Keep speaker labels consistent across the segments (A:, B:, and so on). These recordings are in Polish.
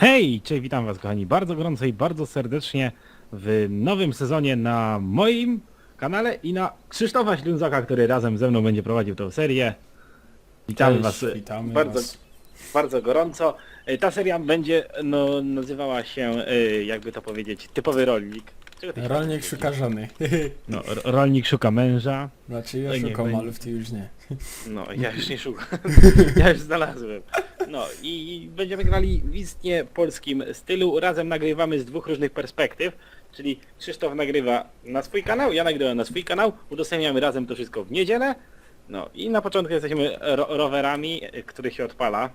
A: Hej, cześć, witam was kochani bardzo gorąco i bardzo serdecznie w nowym sezonie na moim kanale i na Krzysztofa Ślązaka, który razem ze mną będzie prowadził tę serię. Witamy
B: Cześć,
A: was
B: witamy
A: bardzo,
B: was.
A: bardzo gorąco. E, Ta seria będzie no, nazywała się, e, jakby to powiedzieć, typowy rolnik. Czego ty
B: Rolnik szuka żony.
A: No, ro- rolnik szuka męża.
B: Znaczy ja
A: nie
B: szukam,
A: będzie.
B: ale ty już nie.
A: No, ja już nie szukam. ja już znalazłem. No i będziemy grali w istnie polskim stylu. Razem nagrywamy z dwóch różnych perspektyw. Czyli Krzysztof nagrywa na swój kanał, ja nagrywam na swój kanał. Udostępniamy razem to wszystko w niedzielę. No i na początku jesteśmy ro rowerami, y, który się odpala.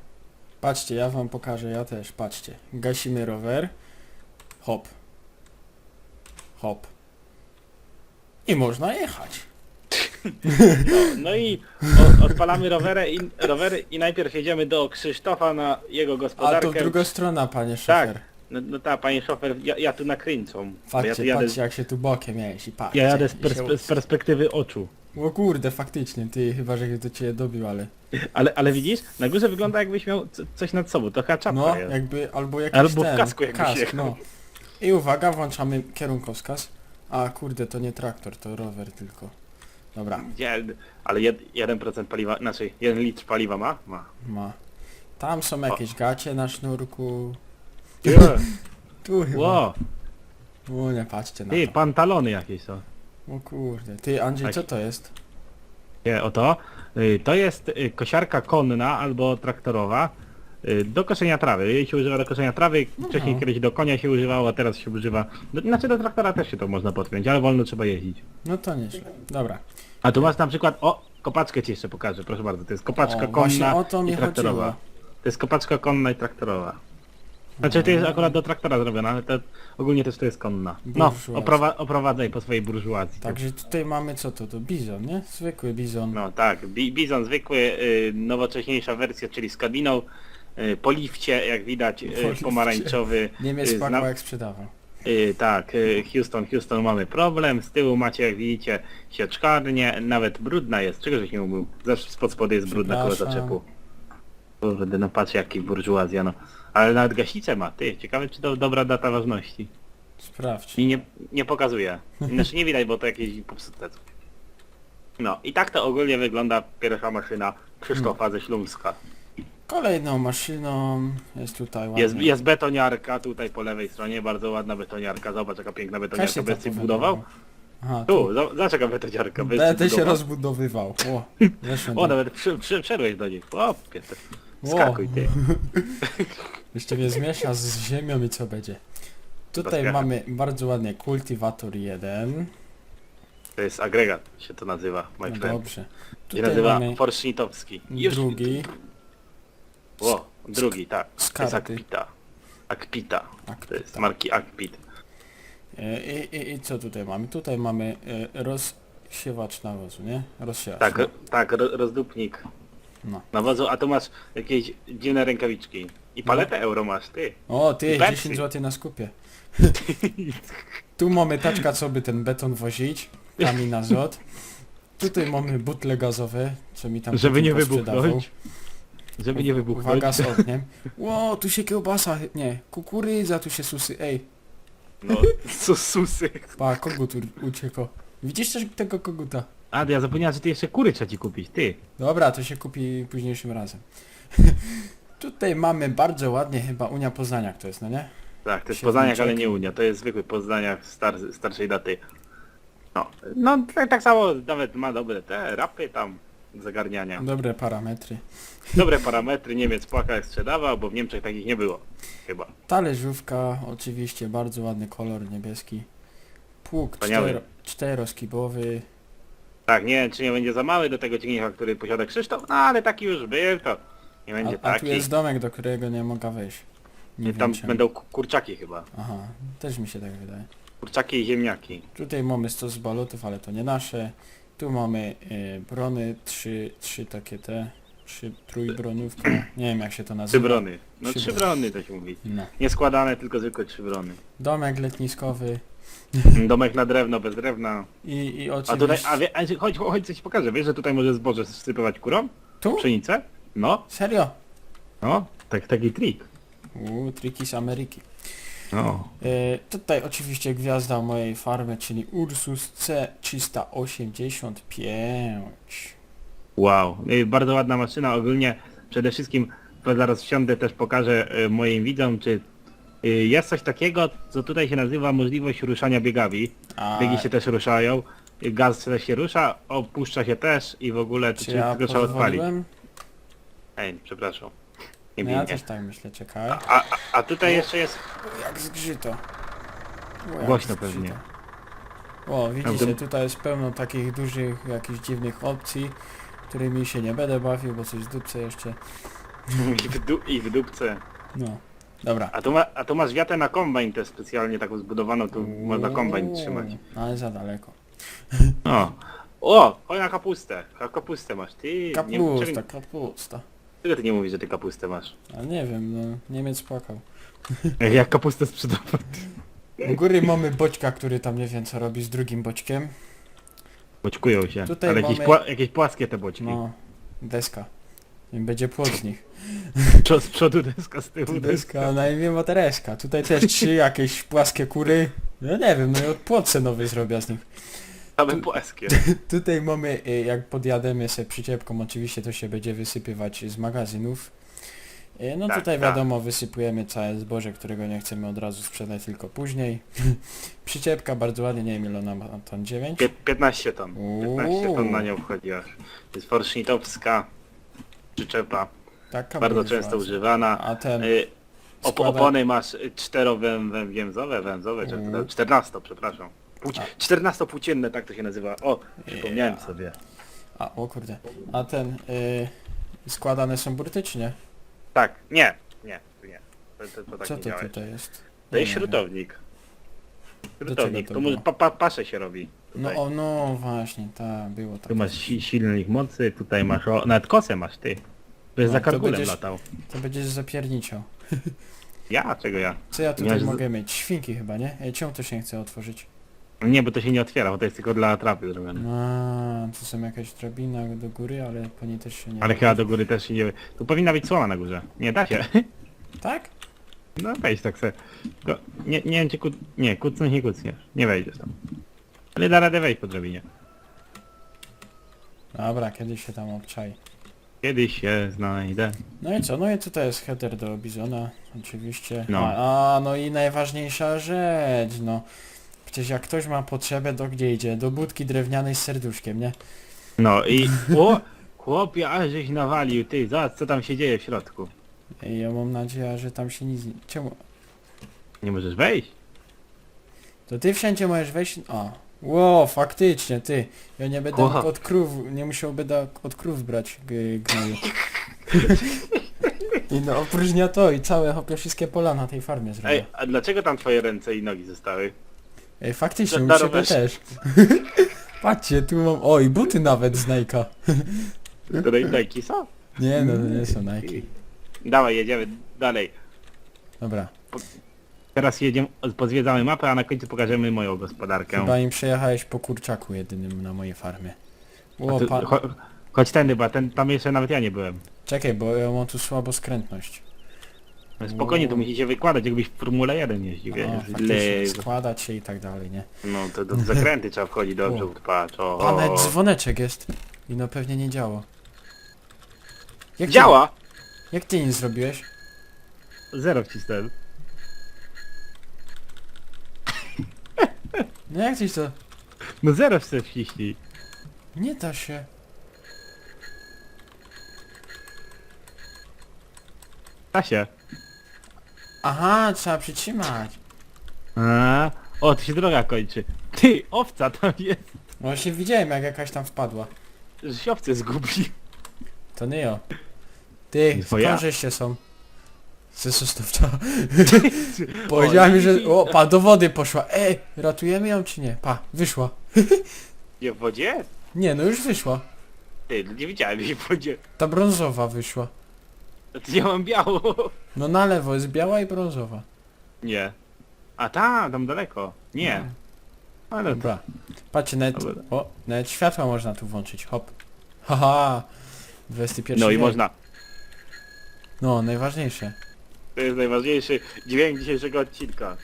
B: Patrzcie, ja wam pokażę, ja też, patrzcie. Gasimy rower. Hop. Hop. I można jechać.
A: No, no i o, odpalamy rowery i, rowery i najpierw jedziemy do Krzysztofa na jego
B: A
A: gospodarkę.
B: to w drugą stronę, panie
A: Tak,
B: szofer.
A: no, no tak, panie szofer, ja, ja tu nakręcą. bo ja tu
B: Patrzcie,
A: jadę,
B: patrzcie jak się tu bokiem jeździ, patrzcie.
A: ja jadę z,
B: i
A: perspe
B: się-
A: z perspektywy oczu.
B: O kurde, faktycznie, ty chyba, że do ciebie dobił, ale...
A: Ale, ale widzisz, na górze wygląda jakbyś miał co- coś nad sobą, to chyba czapka
B: No,
A: jest.
B: jakby, albo jakiś
A: Albo w
B: ten,
A: kasku jakbyś
B: kask,
A: jechał.
B: I uwaga, włączamy kierunkowskaz. A kurde, to nie traktor, to rower tylko. Dobra,
A: Gdzie, ale jed, 1% paliwa, znaczy 1 litr paliwa ma? Ma.
B: ma. Tam są jakieś gacie na sznurku.
A: Yeah.
B: Tu chyba.
A: Ło,
B: O nie, patrzcie na
A: ty,
B: to.
A: pantalony jakieś są.
B: O kurde. Ty Andrzej, co to jest?
A: Nie, oto. Y, To jest y, kosiarka konna albo traktorowa do koszenia trawy. Jej się używa do koszenia trawy, wcześniej
B: No.
A: kiedyś do konia się używało, a teraz się używa... Do, znaczy do traktora też się to można podpiąć, ale wolno trzeba jeździć.
B: No to nieźle. Dobra.
A: A tu masz na przykład, o, kopaczkę ci jeszcze pokażę, proszę bardzo, to jest kopaczka
B: O, właśnie
A: konna
B: o to
A: i traktorowa.
B: chodziło.
A: To jest kopaczka konna i traktorowa. Znaczy to jest akurat do traktora zrobiona, ale to ogólnie też to jest konna. No,
B: Burżuazja.
A: oprowa oprowadzaj po swojej burżuazji.
B: Także tutaj mamy co to? To bizon, nie? Zwykły bizon.
A: No tak, Bi bizon zwykły, y, nowocześniejsza wersja, czyli z kabiną, y, po lifcie, jak widać, y,
B: Po
A: pomarańczowy.
B: Niemiec
A: y,
B: Pakła
A: zna-
B: jak sprzedawał.
A: y, tak, y, Houston, Houston mamy problem, z tyłu macie jak widzicie sieczkarnię, nawet brudna jest, czego żeś nie umył? Zawsze spod spody jest brudna koło zaczepu. Kurde, no patrz jaki burżuazja, no. Ale nawet gaśnicę ma, ty, ciekawe czy to dobra data ważności.
B: Sprawdź.
A: I nie, nie pokazuje. Znaczy nie widać, bo to jakieś popsute. No i tak to ogólnie wygląda pierwsza maszyna Krzysztofa ze Śląska.
B: Kolejną maszyną jest tutaj ładnie.
A: Jest, jest betoniarka tutaj po lewej stronie, bardzo ładna betoniarka. Zobacz jaka piękna betoniarka, bez
B: to
A: budował.
B: Aha,
A: Tu, zobacz jaka betoniarka,
B: Będę się
A: budował.
B: rozbudowywał. O,
A: O, nawet przy, przy, wszedłeś do nich. O.
B: O.
A: Skakuj ty.
B: Jeszcze mnie zmiesza z ziemią i co będzie. Tutaj mamy bardzo ładnie kultywator 1.
A: To jest agregat, się to nazywa, my
B: No
A: friend.
B: dobrze.
A: Się
B: Tutaj
A: nazywa
B: mamy
A: Forschnitowski. Już-
B: drugi.
A: O, drugi, tak. To jest. Akpita. Akpita. To
B: Akpita.
A: jest marki Akpit.
B: E, I, i, I co tutaj mamy? Tutaj mamy e, rozsiewacz nawozu, nie? Rozsiewacz.
A: Tak,
B: no.
A: tak, ro- rozdupnik
B: No.
A: nawozu, a tu masz jakieś dziwne rękawiczki. I paletę euro masz, ty.
B: O, ty,
A: Pepsi.
B: 10 zł na skupie. tu mamy taczka, co by ten beton wozić. Kamień azot. Tutaj mamy butle gazowe, co mi tam
A: Żeby nie
B: Putin posprzedawał.
A: wybuchnąć. Żeby nie wybuchnąć.
B: Uwaga z ogniem. Ło, tu się kiełbasa, nie, kukurydza, tu się susy, ej.
A: No, co susy.
B: Pa, kogut u- uciekł. Widzisz też tego koguta?
A: A, ja zapomniałem, że ty jeszcze kury trzeba ci kupić, ty.
B: Dobra, to się kupi późniejszym razem. Tutaj mamy bardzo ładnie chyba Unia Poznaniak to jest, no nie?
A: Tak, to jest. Poznaniak, ale nie Unia. To jest zwykły Poznaniak star starszej daty. No, no tak, tak samo nawet ma dobre te rapy tam zagarniania.
B: Dobre parametry.
A: Dobre parametry, Niemiec płaka jak sprzedawał, bo w Niemczech takich nie było. Chyba.
B: Talerzówka, oczywiście bardzo ładny kolor niebieski. Pług
A: Wspaniały.
B: cztero, czteroskibowy.
A: Tak, nie wiem czy nie będzie za mały do tego ciągnika, który posiada Krzysztof, no ale taki już był, to nie
B: A,
A: będzie
B: a tu
A: taki.
B: jest domek, do którego nie mogę wejść. Nie
A: Tam
B: wiem czemu.
A: będą ku- kurczaki chyba.
B: Aha, też mi się tak wydaje.
A: Kurczaki i ziemniaki.
B: Tutaj mamy stos z balotów, ale to nie nasze. Tu mamy y, brony, trzy, trzy takie te, trzy trójbronówka. Nie wiem jak się to
A: Trzy
B: nazywa.
A: brony. No
B: Trzy
A: trzy
B: brony.
A: to się mówi.
B: No.
A: Nie składane, tylko zwykłe trzy brony.
B: Domek letniskowy
A: Domek na drewno, bez drewna.
B: i, i
A: A
B: oczywiście...
A: tutaj, a, wie, a chodź, chodź coś pokażę, wiesz, że tutaj może zboże sypywać kurom?
B: Tu?
A: Pszenicę? No,
B: Serio?
A: no, tak, taki trik.
B: Uuu, triki z Ameryki.
A: No.
B: E, tutaj oczywiście gwiazda mojej farmy, czyli Ursus C385.
A: Wow, y, bardzo ładna maszyna. Ogólnie przede wszystkim to zaraz wsiądę też pokażę y, moim widzom, czy y, jest coś takiego, co tutaj się nazywa możliwość ruszania biegami.
B: A
A: Biegi się też ruszają, y, gaz też się rusza, opuszcza się też i w ogóle to
B: czy
A: czy
B: ja
A: tylko trzeba odpalić.
B: pozwoliłem?
A: Ej, przepraszam. Nie
B: No ja
A: biegnie.
B: też tak myślę, czekaj.
A: A, a, a tutaj jeszcze jest...
B: Jak zgrzyto. O, jak
A: Głośno
B: zgrzyto.
A: pewnie.
B: O, widzicie,
A: Tamten-
B: tutaj jest pełno takich dużych, jakichś dziwnych opcji, którymi się nie będę bawił, bo coś dupce jeszcze.
A: I w, du- I w dupce.
B: No. Dobra.
A: A tu, ma, a tu masz wiatę na kombajn też specjalnie taką zbudowaną, tu można kombajn
B: Uuu,
A: trzymać.
B: Ale za daleko.
A: O, o, chodź na kapustę. Kapustę masz, ty.
B: Kapusta,
A: Nie,
B: kapusta.
A: Czego ty nie mówisz, że ty kapustę masz?
B: Ale nie wiem, no, Niemiec płakał.
A: Jak kapustę sprzedawać?
B: U góry mamy boćka, który tam nie wiem co robi z drugim boćkiem.
A: Boćkują się.
B: Tutaj
A: Ale jakieś,
B: mamy-
A: pła jakieś płaskie te boćki.
B: No, deska. I będzie płot z nich.
A: Czo- Z przodu deska, z tyłu deska.
B: Deska na imię ma Tereska. Tutaj też trzy jakieś płaskie kury. No nie wiem, no i płot se nowy zrobię z nich.
A: Same płaskie.
B: Tutaj mamy, y, jak podjademy się przyczepką, oczywiście to się będzie wysypywać z magazynów. Y, No
A: Tak,
B: tutaj
A: tak.
B: wiadomo, wysypujemy całe zboże, którego nie chcemy od razu sprzedać, tylko później. Przyczepka bardzo ładnie, nie wiem ile ona ma, ton 9?
A: Pie 15 ton. 15 ton na nią wchodzi aż. To jest forsznitowska przyczepa.
B: Taka
A: Bardzo często używana.
B: A ten,
A: Y, op
B: składa-
A: opony masz czterowęzowe, węzowe, czy
B: Mhm.
A: to 14, przepraszam. Płci
B: A.
A: 14-płócienne, tak to się nazywa. O, przypomniałem
B: Ja.
A: sobie.
B: a o kurde, a ten, y, składane są burty czy nie?
A: Tak, nie, nie, nie. To, to, to tak
B: Co
A: nie
B: to
A: działa.
B: tutaj jest?
A: To jest
B: Nie wiem.
A: śrutownik. Śrutownik,
B: to
A: to
B: było?
A: pa, pa, pasze się robi.
B: No
A: Tutaj.
B: o, no właśnie, tak, było tak.
A: Tu masz si silnik mocy, tutaj masz, o, nawet kosę masz ty. To jest
B: No,
A: za
B: to
A: karkulem
B: będziesz-
A: latał.
B: To będziesz zapierniczał.
A: Ja? Czego ja?
B: Co ja tutaj
A: Miałeś
B: mogę mieć? Świnki chyba, nie? Ej, czemu to się nie chce otworzyć?
A: Nie, bo to się nie otwiera, bo to jest tylko dla atrapy zrobione.
B: A, to są jakaś drabina do góry, ale po niej też się nie...
A: Ale chyba do góry też się nie... Tu powinna być słoma na górze. Nie, da się.
B: Tak?
A: No wejdź tak se. Tylko nie, nie wiem czy ku... Nie, kucnąć nie kucniesz. Nie wejdziesz tam. Ale da radę wejść po drabinie.
B: Dobra, kiedyś się tam obczai.
A: Kiedyś się znajdę.
B: No i co? No i tutaj jest header do Bizona, oczywiście.
A: No.
B: A, a, no i najważniejsza rzecz, no. Przecież jak ktoś ma potrzebę, to gdzie idzie? Do budki drewnianej z serduszkiem, nie?
A: No i... O! Chłopie, aż żeś nawalił, ty, zobacz co tam się dzieje w środku.
B: I ja mam nadzieję, że tam się nic... nie- Czemu?
A: Nie możesz wejść?
B: To ty wszędzie możesz wejść... O. Ło, faktycznie, ty. Ja nie będę mógł od krów, nie musiałby da, od krów brać g- gnoju. I no opróżnia to i całe hopie wszystkie pola na tej farmie zrobię.
A: Ej, a dlaczego tam twoje ręce i nogi zostały?
B: Ej, faktycznie, u ciebie
A: darowałeś.
B: też. Patrzcie, tu mam... O, i buty nawet z Nike'a.
A: To daj, dajki są?
B: Nie, no to nie są Nike.
A: Dawaj, jedziemy dalej.
B: Dobra.
A: Teraz jedziemy, pozwiedzamy mapę, a na końcu pokażemy moją gospodarkę.
B: Chyba im przejechałeś po kurczaku jedynym na mojej farmie.
A: A
B: O, pa...
A: cho, chodź tędy, bo ten, tam jeszcze nawet ja nie byłem.
B: Czekaj, bo ja mam tu słabo skrętność.
A: Spokojnie, to
B: O.
A: musicie wykładać, jakbyś w Formule 1 jeździł,
B: O,
A: wiesz.
B: faktycznie,
A: Le...
B: składać się i tak dalej, nie?
A: No to do zakręty trzeba wchodzić dobrze, patrz. O, o.
B: dzwoneczek jest. I no pewnie nie działa. Jak
A: Działa!
B: Ty, jak ty nie zrobiłeś?
A: Zero wcisnąłem.
B: No jak tyś to...
A: No zero chcę wciśnij.
B: Nie da się.
A: Da się.
B: Aha, trzeba przytrzymać.
A: A, o, to się droga kończy. Ty, owca tam jest.
B: Właśnie widziałem jak jakaś tam wpadła.
A: Że się owce zgubi.
B: To nie ja. Ty,
A: To ja.
B: skądżeście są? Ze zostawcza. Powiedziała mi, że... O, pa, do wody poszła. Ej, ratujemy ją czy nie? Pa, wyszła.
A: Nie w wodzie?
B: Nie, no już wyszła.
A: Ty, no nie widziałem jej w wodzie.
B: Ta brązowa wyszła.
A: To ja mam biało.
B: No na lewo jest biała i brązowa.
A: Nie. A tam, tam daleko. Nie. Ale to...
B: Dobra. Patrzcie, nawet...
A: Dobra.
B: O, nawet światła można tu włączyć. Hop. Haha. XXI
A: No i
B: wiek.
A: można.
B: No, najważniejsze.
A: To jest najważniejszy dźwięk dzisiejszego odcinka.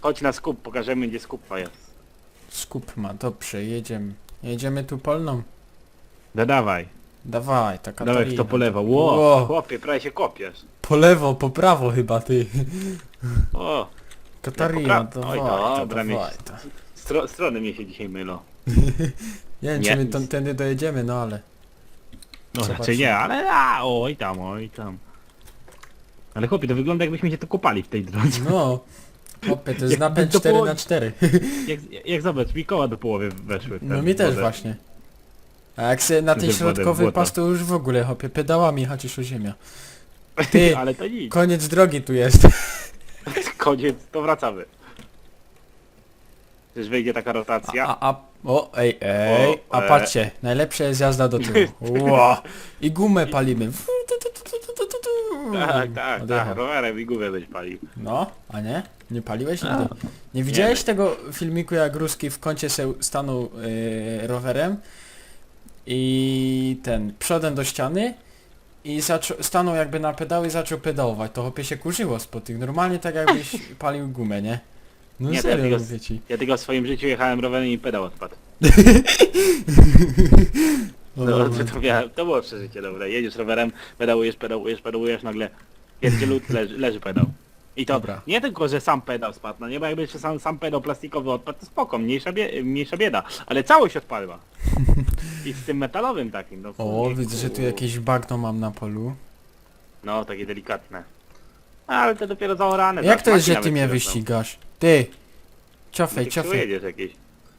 A: Chodź na skup, pokażemy gdzie skuppa jest.
B: Skup ma, dobrze, jedziemy. Jedziemy tu polną.
A: No dawaj,
B: taka
A: dawaj w to po lewo. Ło,
B: Ło.
A: chłopie, prawie się kopiesz.
B: Po lewo, po prawo chyba ty.
A: O,
B: Katarina,
A: Ja po pra-
B: dawaj,
A: Oj,
B: to,
A: dobra,
B: dawaj.
A: mnie-
B: To.
A: stro, strony mnie się dzisiaj mylą.
B: Nie wiem,
A: Nie.
B: czy my tam, tędy dojedziemy, no ale...
A: No
B: Zobaczymy.
A: raczej nie, ale a, oj tam, oj tam. Ale chłopie, to wygląda jakbyśmy się tu kopali w tej drodze.
B: No. Hopie, to jest
A: Jak
B: napęd
A: do
B: 4
A: połowy-
B: na 4
A: Jak, jak zobacz, mi koła do połowy weszły. w
B: No mi też
A: wodę.
B: właśnie. A jak se na ten
A: Że wodę w
B: środkowy
A: błoto.
B: pas to już w ogóle hopie, pedałami haczysz o ziemię. Ty,
A: Ale to nic.
B: koniec drogi tu jest.
A: Koniec, to wracamy. Też wyjdzie taka rotacja.
B: A, a, o, ej, ej,
A: O,
B: a
A: e.
B: patrzcie, najlepsza jest jazda do tyłu. Ło. I gumę palimy.
A: Tak, tak,
B: Odjechał.
A: tak, rowerem i gumę byś palił.
B: No, a nie? Nie paliłeś nigdy? Nie widziałeś tego filmiku jak Ruski w kącie se stanął yy, rowerem i ten, przodem do ściany i zaczął, stanął jakby na pedały i zaczął pedałować, to chłopie się kurzyło spod tych, normalnie tak jakbyś palił gumę, nie? No
A: Nie, to ja
B: serio
A: tylko-
B: mówię ci.
A: Ja tylko w swoim życiu jechałem rowerem i pedał odpadł.
B: O,
A: No, to, to, miałem, to było przeżycie dobre. Jedziesz rowerem, pedałujesz, pedałujesz, pedałujesz, nagle pierdzielut leży, leży pedał. I to
B: Dobra.
A: nie tylko, że sam pedał spadł, no nie, bo jakby jeszcze sam, sam pedał plastikowy odpadł, to spoko, mniejsza, bie, mniejsza bieda. Ale całość odpadła. I z tym metalowym takim, no.
B: o, widzę, że tu jakieś bagno mam na polu.
A: No, takie delikatne. Ale to dopiero zaorane.
B: Jak
A: zaraz
B: to jest, że ty
A: nawet
B: mnie
A: przyrosną.
B: wyścigasz? Ty! Ciofej,
A: Ty
B: ciofej.
A: jedziesz jakieś.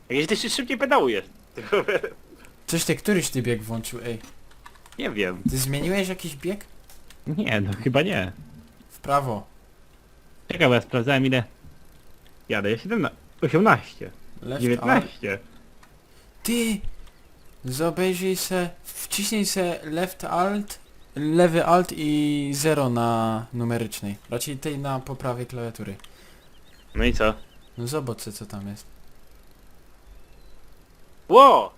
A: Jakieś ty szy- szybciej pedałujesz.
B: Coś ty, któryś ty bieg włączył, ej.
A: Nie wiem.
B: Ty zmieniłeś jakiś bieg?
A: Nie, no chyba nie.
B: W prawo.
A: Ja sprawdzałem ile... Jadę, 17, 18,
B: Left alt.
A: 19.
B: Ty! Zobejrzyj se, wciśnij se left alt, lewy alt i 0 na numerycznej. Raczej tej na po prawej klawiatury.
A: No i co?
B: No zobacz se, co tam jest.
A: Ło!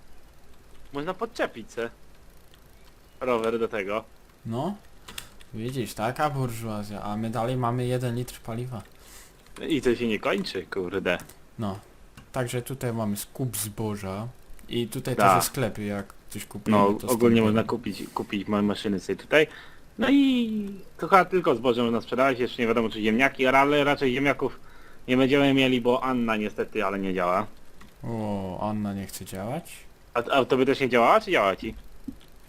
A: Można podczepić se. Rower do tego.
B: No. Widzisz, taka burżuazja, a my dalej mamy 1 litr paliwa.
A: I to się nie kończy, kurde.
B: No. Także tutaj mamy skup zboża. I tutaj
A: Da.
B: też jest sklepy, jak coś kupimy.
A: No,
B: to
A: ogólnie można kupić, kupić małe maszyny sobie tutaj. No i to chyba tylko zboże można sprzedawać, jeszcze nie wiadomo czy ziemniaki, ale raczej ziemniaków nie będziemy mieli, bo Anna niestety, ale nie działa.
B: O, Anna nie chce działać.
A: A, a to by też nie działała, czy działa ci?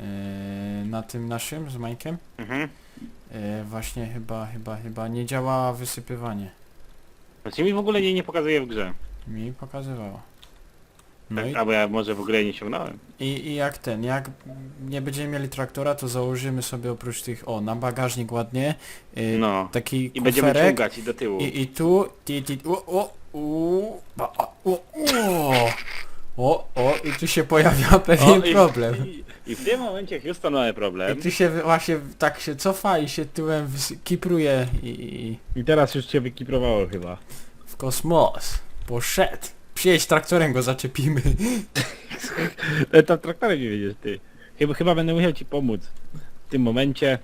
B: Yy, na tym naszym z Majkiem?
A: Mhm.
B: E, właśnie chyba, chyba, chyba nie działa wysypywanie.
A: Znaczy mi w ogóle jej nie pokazuje w grze.
B: Mi pokazywało. No
A: Tak,
B: i,
A: albo ja może w ogóle nie ściągnąłem.
B: i, i jak ten, jak nie będziemy mieli traktora, to założymy sobie oprócz tych, o, na bagażnik ładnie, y,
A: No.
B: taki
A: I będziemy
B: kuferek
A: ciągać i do tyłu.
B: i, i tu, ti, ti, o, o, u, ba, a, o, o, o, o, i tu się pojawia pewien
A: i-
B: problem.
A: I, I w tym momencie Houston mamy problem.
B: I tu się właśnie tak się cofa i się tyłem kipruje i, i,
A: I teraz już cię wykiprowało chyba.
B: w kosmos. Poszedł. Przyjedź traktorem go zaczepimy.
A: E, Tam traktorem nie wiedziesz ty. Chyba, chyba będę musiał ci pomóc. W tym momencie.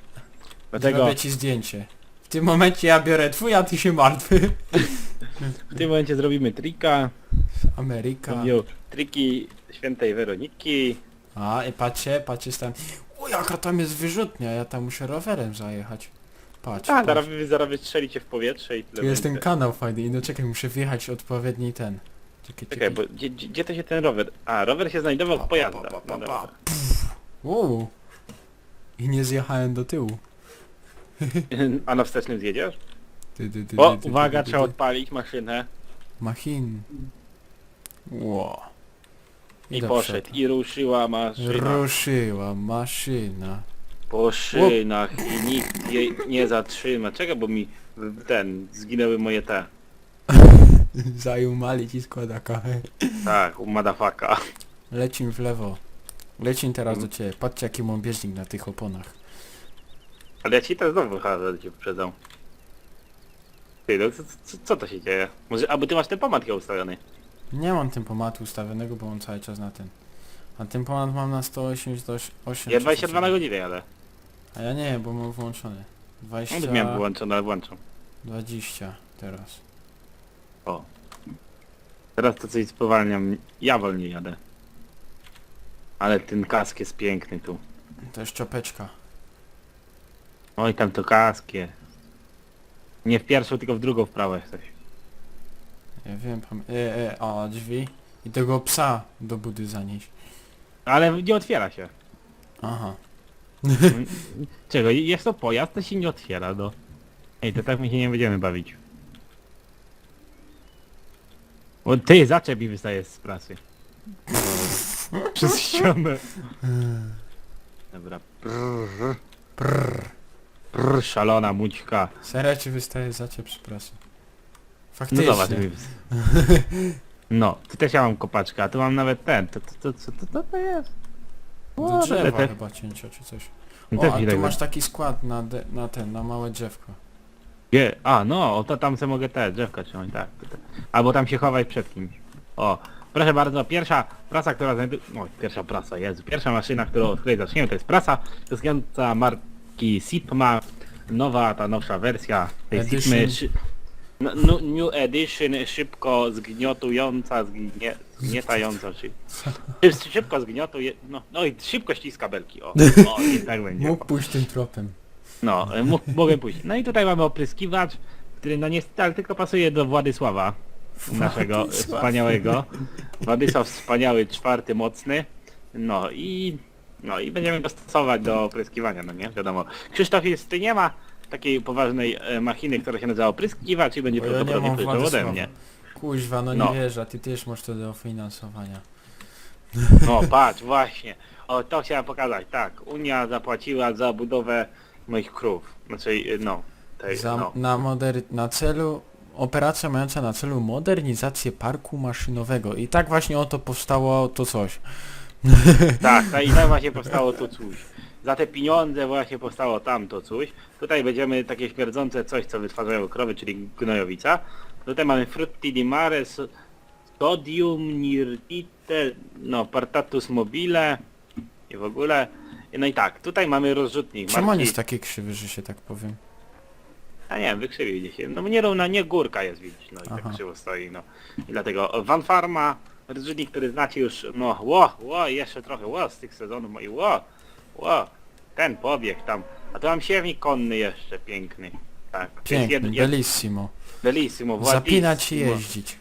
A: Dlatego
B: Zrobię ci zdjęcie. W tym momencie ja biorę twój, a ty się martwy.
A: w tym momencie zrobimy trika.
B: Ameryka.
A: Robią triki świętej Weroniki.
B: A, i patrzcie, patrzcie tam. O, jaka tam jest wyrzutnia, ja tam muszę rowerem zajechać. Patrz,
A: A,
B: patrz.
A: zaraz, wy- zaraz wystrzelicie w powietrze i tyle
B: Tu jest ten
A: będzie.
B: kanał fajny i no czekaj, muszę wjechać odpowiedni ten. Czekaj,
A: Czekaj, bo gdzie, gdzie gdzie to się ten rower... A, rower się znajdował w pojazdach. No dobra.
B: I nie zjechałem do tyłu.
A: A na wstecznym zjedziesz?
B: Ty, ty, ty,
A: O,
B: ty, ty,
A: uwaga,
B: ty, ty,
A: trzeba odpalić maszynę.
B: Machin. Ło.
A: I
B: Dobrze.
A: poszedł. I ruszyła maszyna.
B: Ruszyła maszyna.
A: Po szynach i nikt jej nie zatrzyma. Czekaj, bo mi ten, zginęły moje te.
B: Zajął mali ci składa kachę.
A: Tak, u madafaka.
B: Lecim w lewo. Lecim teraz
A: Mm.
B: do ciebie. Patrzcie jaki mam bieżnik na tych oponach.
A: Ale ja ci teraz znowu chyba będę cię wyprzedzał. Ty, no co, co, co to się dzieje? Może, albo ty masz ten pomad chyba ustawiony.
B: Nie mam tempomatu ustawionego, bo mam cały czas na ten. A tempomat mam na 180 do 8.
A: Ja 22 na godzinę jadę.
B: A ja nie, bo mam włączony.
A: No
B: 20...
A: to miałem wyłączone, ale włączam.
B: 20 teraz.
A: O. Teraz to coś spowalniam. Ja wolniej jadę. Ale ten kask jest piękny tu.
B: To jest czopeczka.
A: Oj, tam to kaskie. Nie w pierwszą, tylko w drugą w prawo jesteś.
B: Ja wiem, pam... E, e, a drzwi. I tego psa do budy zanieść.
A: Ale nie otwiera się.
B: Aha.
A: Czego? Jest to pojazd, to się nie otwiera, no. Ej, to tak my się nie będziemy bawić. O ty, zaczep mi wystaje z prasy. Przez ścianę. Dobra. Prrr,
B: Prrr.
A: szalona mućka.
B: Serio ci wystaje zaciep z prasy.
A: No
B: Faktycznie.
A: zobacz. mi wys- No, tu też ja mam kopaczkę, a tu mam nawet ten. To, to, to, to, to, to, to jest.
B: Do
A: O,
B: drzewa
A: te-
B: chyba cięcia czy coś.
A: No
B: O,
A: też
B: a tu
A: że-
B: masz taki skład na, de, na ten, na małe drzewko.
A: Gdzie? A, no, o, to tam se mogę te drzewka trzymać, tak. to- Albo tam się chować przed kimś. O, proszę bardzo, pierwsza prasa, która znajduje... No, pierwsza prasa, Jezu. Pierwsza maszyna, którą, od której zaczniemy, to jest prasa dotycząca marki Sipma. Nowa, ta nowsza wersja tej
B: Edition.
A: Sipmy. No, no, new Edition, szybko zgniotująca, zgnie, zgnietająca, czy... Szy- Szybko zgniotuje, no, no i szybko ściska belki, o, o, i tak będzie.
B: Mógł pójść tym tropem.
A: No, e, mógł, mogę pójść. No i tutaj mamy opryskiwacz, który no niestety ale tylko pasuje do Władysława, naszego
B: Władysław.
A: wspaniałego. Władysław wspaniały, czwarty, mocny. No i no i będziemy go stosować do opryskiwania, no nie? Wiadomo. Krzysztof jest, nie ma takiej poważnej e, machiny, która się nazywa opryskiwacz i będzie
B: Bo ja nie
A: prawdopodobnie
B: mam
A: pożyczał ode
B: Władysława.
A: mnie.
B: Kuźwa, no,
A: No.
B: nie wierzę, ty też masz to do finansowania.
A: No patrz, właśnie. O, to chciałem pokazać. Tak, Unia zapłaciła za budowę moich krów. Znaczy, e, no. Tej,
B: Za,
A: no.
B: na, moder, na celu, operacja mająca na celu modernizację parku maszynowego. I tak właśnie oto powstało to coś.
A: Tak, tak i tak właśnie powstało to coś. Za te pieniądze właśnie powstało tamto coś. Tutaj będziemy takie śmierdzące coś, co wytwarzają krowy, czyli gnojowica. Tutaj mamy frutti di mare, so- sodium nirtite, no partatus mobile i w ogóle. No i tak, tutaj mamy rozrzutnik.
B: Czemu on
A: marki-
B: jest taki krzywy, że się tak powiem?
A: A nie wiem, wykrzywił gdzieś się. No nierówna, nie górka jest widzieć, no i
B: Aha.
A: tak krzywo stoi, no. I dlatego Van Farma, rozrzutnik, który znacie już, no ło, ło, jeszcze trochę, ło, z tych sezonów moi, ło, ło, ten pobieg tam. A tu mam siewnik konny jeszcze, piękny. Tak. to jest
B: Piękny,
A: jed- jed-
B: bellissimo.
A: Bellissimo,
B: Zapinać i
A: Władissimo.
B: jeździć.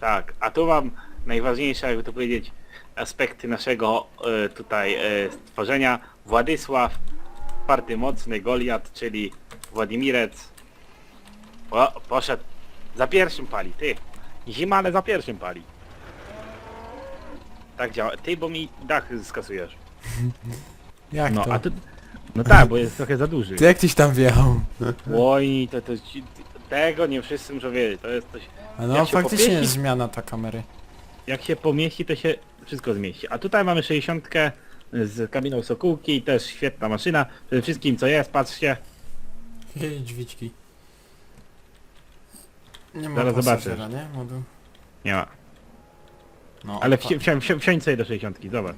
A: Tak, a tu mam najważniejsze, jakby to powiedzieć, aspekty naszego e, tutaj e, stworzenia. Władysław, party mocny, Goliat, czyli Władimirec. O, poszedł. Za pierwszym pali, ty. Zima, ale za pierwszym pali. Tak działa. Ty, bo mi dach skasujesz.
B: Jak
A: No,
B: to?
A: a. No tak, bo jest trochę za duży.
B: Ty jak tyś tam wjechał?
A: Oj, to, to, ci- tego nie wszyscy muszą wiedzieć. To jest coś...
B: A no
A: Jak się
B: faktycznie
A: popieści-
B: jest zmiana ta kamery.
A: Jak się pomieści, to się wszystko zmieści. A tutaj mamy 60 z kabiną Sokółki, też świetna maszyna. Przede wszystkim co jest, patrzcie.
B: Jej, dźwiczki. Nie ma
A: Zaraz
B: pasażera, nie? Moduł.
A: Nie ma.
B: No,
A: Ale
B: pa-
A: wsi, wsi, wsi, wsiądź sobie do 60, zobacz.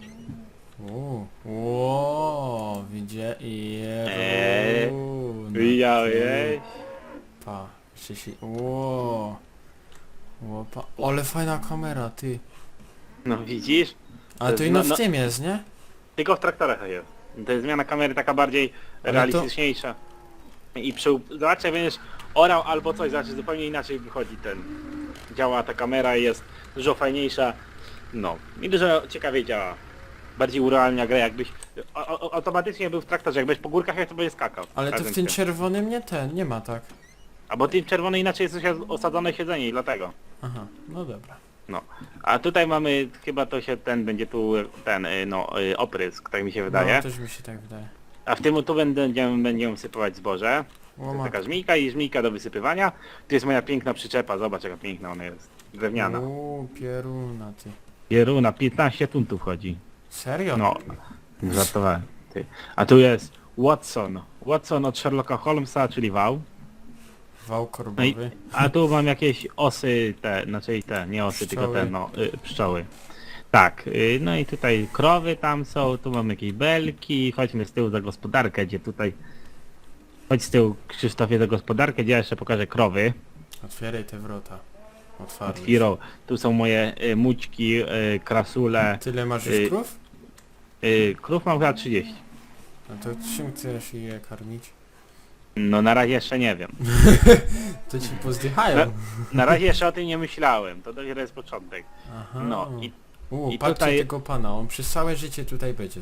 B: Uuu, Ło, widzie
A: Eee,
B: Jeru.
A: Widziałeś?
B: Pa, jeszcze się... Ło. Ło, pa. Ale fajna kamera, ty.
A: No widzisz?
B: A
A: To
B: to ino
A: no-
B: w
A: no-
B: tym jest, nie?
A: Tylko w traktorach jest. To jest zmiana kamery taka bardziej
B: Ale
A: realistyczniejsza. I przy... Zobacz, jak będziesz orał albo coś, znaczy zupełnie inaczej wychodzi ten... Działa ta kamera i jest dużo fajniejsza. No. I dużo ciekawiej działa. Bardziej urealnia grę, jakbyś... Automatycznie był w traktorze, jakbyś po górkach jak to będzie skakał.
B: Ale to w tym czerwonym nie ten, nie ma tak.
A: A bo tym czerwony inaczej jest osadzone siedzenie i dlatego.
B: Aha, no dobra.
A: A tutaj mamy, chyba to się ten będzie tu ten, y, no, y, oprysk, tak mi się wydaje.
B: No, też mi się tak wydaje.
A: A w tym tu będziemy, będziemy sypywać zboże. To jest
B: Łoma.
A: taka żmijka i żmijka do wysypywania. Tu jest moja piękna przyczepa, zobacz jaka piękna ona jest. Drewniana.
B: Uuu, pieruna, ty.
A: Jeruna, 15 tun tu wchodzi.
B: Serio?
A: No, żartowałem. Ty. A tu jest Watson. Watson od Sherlocka Holmesa, czyli wał.
B: Wał
A: No i,
B: korbowy.
A: a tu mam jakieś osy, te, znaczy te, nie osy, tylko
B: Pszczoły.
A: te, no, y, pszczoły. Tak, y, no i tutaj krowy tam są, tu mamy jakieś belki, chodźmy z tyłu za gospodarkę, gdzie tutaj Chodź z tyłu Krzysztofie do gospodarkę, gdzie ja jeszcze pokażę krowy.
B: Otwieraj te wrota. Otwarły.
A: Otwierał. Tu są moje y, mućki, y, krasule.
B: Tyle masz już
A: Y,
B: krów?
A: Y, krów mam chyba 30.
B: No to czym chcesz je karmić?
A: No na razie jeszcze nie wiem.
B: To ci pozdychają.
A: Na- Na razie jeszcze o tym nie myślałem, to dopiero jest początek.
B: Aha.
A: No i
B: U,
A: i
B: patrzcie
A: tutaj-
B: tego pana, on przez całe życie tutaj będzie.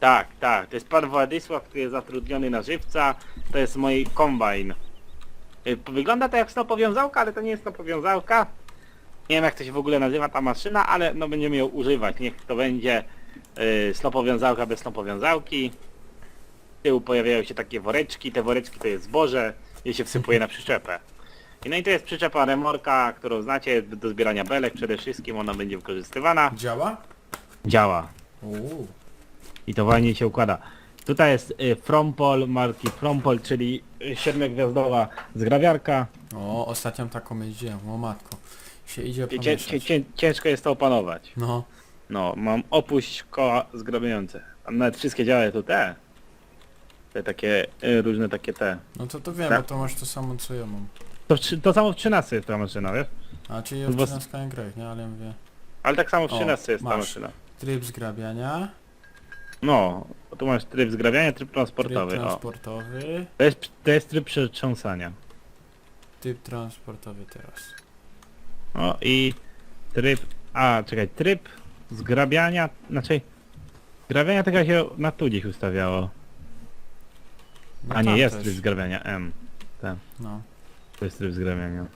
A: tak, tak, to jest pan Władysław, który jest zatrudniony na żywca, to jest mój kombajn. Y, Wygląda to jak snopowiązałka, ale to nie jest snopowiązałka. Nie wiem jak to się w ogóle nazywa ta maszyna, ale no będziemy ją używać. Niech to będzie y, snopowiązałka bez snopowiązałki. Z tyłu pojawiają się takie woreczki, te woreczki to jest zboże, je się wsypuje na przyczepę. I no i to jest przyczepa remorka, którą znacie do zbierania belek przede wszystkim, ona będzie wykorzystywana.
B: Działa?
A: Działa.
B: Uuu.
A: I to fajnie się układa. Tutaj jest y, Frompol, marki Frompol, czyli y, siedmiogwiazdowa zgrabiarka.
B: O, ostatnią taką jeździłem, o matko. Się idzie
A: Cię, cię, cię, ciężko jest to opanować.
B: No,
A: No, mam opuść koła zgrabiające. A nawet wszystkie działają tu te. Te takie, y, różne takie te.
B: no to to wiem,
A: Tak.
B: bo to masz to samo co ja mam.
A: To, w trzy- to samo w 13 jest ta maszyna, wiesz?
B: A czyli ja w 13 grach, nie? Ale mówię.
A: Ale tak samo w
B: O,
A: 13 jest ta
B: masz.
A: maszyna.
B: Tryb zgrabiania,
A: No, tu masz tryb zgrabiania, tryb transportowy.
B: tryb
A: O.
B: transportowy,
A: To jest, to jest tryb przetrząsania.
B: tryb transportowy teraz.
A: O i tryb, a czekaj, tryb zgrabiania, znaczy zgrabiania tego się na tu gdzieś ustawiało.
B: No
A: A nie,
B: tam
A: jest
B: też.
A: tryb zgrabiania M.
B: No.
A: To jest tryb zgrabiania.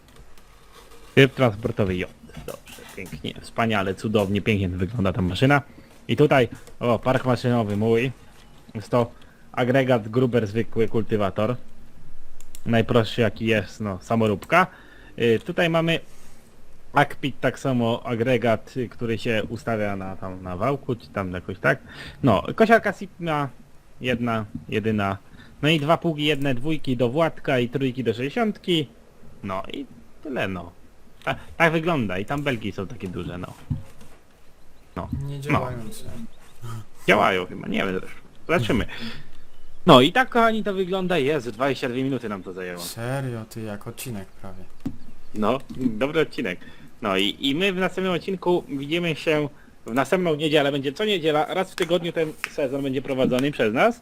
A: Tryb transportowy J. Dobrze, pięknie, wspaniale, cudownie, pięknie wygląda ta maszyna. I tutaj, o, park maszynowy mój. Jest to agregat Gruber zwykły kultywator. Najprostszy jaki jest, no, samoróbka. Y, tutaj mamy Akpit, tak samo agregat, y, który się ustawia na tam na wałku, czy tam jakoś tak. No, kosiarka Sigma, jedna, jedyna. No i dwa pługi, jedne dwójki do Władka i trójki do sześćdziesiątki. No i tyle no. Ta, tak wygląda i tam belki są takie duże, no.
B: Nie działające.
A: Działają chyba, nie wiem zresztą. Zobaczymy. No i tak kochani to wygląda, jest 22 minuty nam to zajęło.
B: Serio, ty jak odcinek prawie.
A: No, dobry odcinek. No i, i my w następnym odcinku widzimy się w następną niedzielę, będzie co niedziela, raz w tygodniu ten sezon będzie prowadzony przez nas.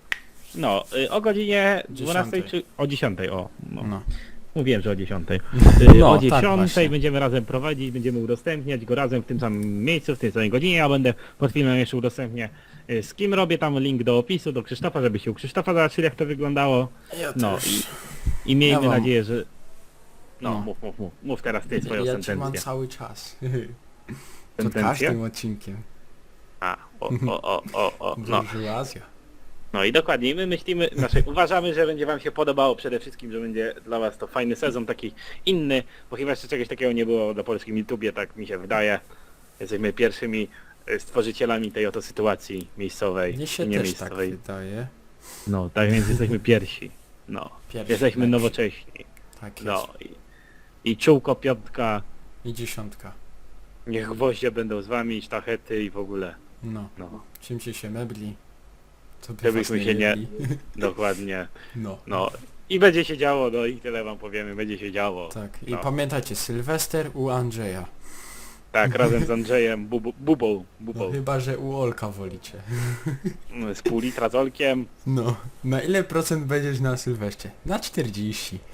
A: No, y, o godzinie 12
B: Dziesiątej.
A: czy o 10, o. No.
B: No.
A: Mówiłem, że o 10.
B: No,
A: o
B: tak
A: 10
B: właśnie.
A: będziemy razem prowadzić, będziemy udostępniać go razem w tym samym miejscu, w tej samej godzinie. Ja będę pod filmem jeszcze udostępnię y, z kim robię tam link do opisu, do Krzysztofa, żeby się u Krzysztofa zobaczyli jak to wyglądało.
B: Ja
A: No
B: też.
A: i, i miejmy
B: Ja wam-
A: nadzieję, że... No,
B: No.
A: mów, mów, mów, mów teraz ty swoją
B: ja cię mam
A: sentencję.
B: cały czas. Przed
A: Sentencję?
B: każdym odcinkiem.
A: A, o, o, o, o, o, no.
B: Burżuazja.
A: No i dokładnie, my myślimy, znaczy uważamy, że będzie wam się podobało przede wszystkim, że będzie dla was to fajny sezon, taki inny, bo chyba jeszcze czegoś takiego nie było na polskim YouTubie, tak mi się wydaje. Jesteśmy pierwszymi e, stworzycielami tej oto sytuacji miejscowej,
B: Mnie się
A: nie
B: też tak
A: miejscowej.
B: wydaje.
A: No, tak więc jesteśmy pierwsi. No,
B: Pierwszy,
A: jesteśmy
B: lepszy.
A: nowocześni.
B: Tak jest.
A: No i, i czułko, piątka,
B: I dziesiątka.
A: niech gwoździe będą z wami, sztachety i w ogóle.
B: No.
A: No,
B: Czymcie się mebli. To by
A: Żebyśmy się nie- dokładnie.
B: No.
A: No i będzie się działo, no i tyle wam powiemy, będzie się działo.
B: Tak. I
A: No.
B: pamiętajcie, Sylwester u Andrzeja.
A: Tak, razem z Andrzejem, Bubu- Bubą,
B: No
A: Bubą,
B: chyba, że u Olka wolicie.
A: Z pół litra z Olkiem.
B: No. Na ile procent będziesz na Sylwestrze? Na 40.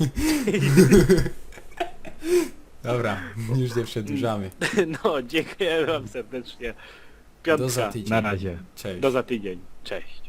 B: Dobra, już nie przedłużamy.
A: No, dziękuję wam serdecznie.
B: Do za
A: Piątka,
B: tydzień.
A: na razie.
B: Cześć.
A: Do za tydzień. Cześć.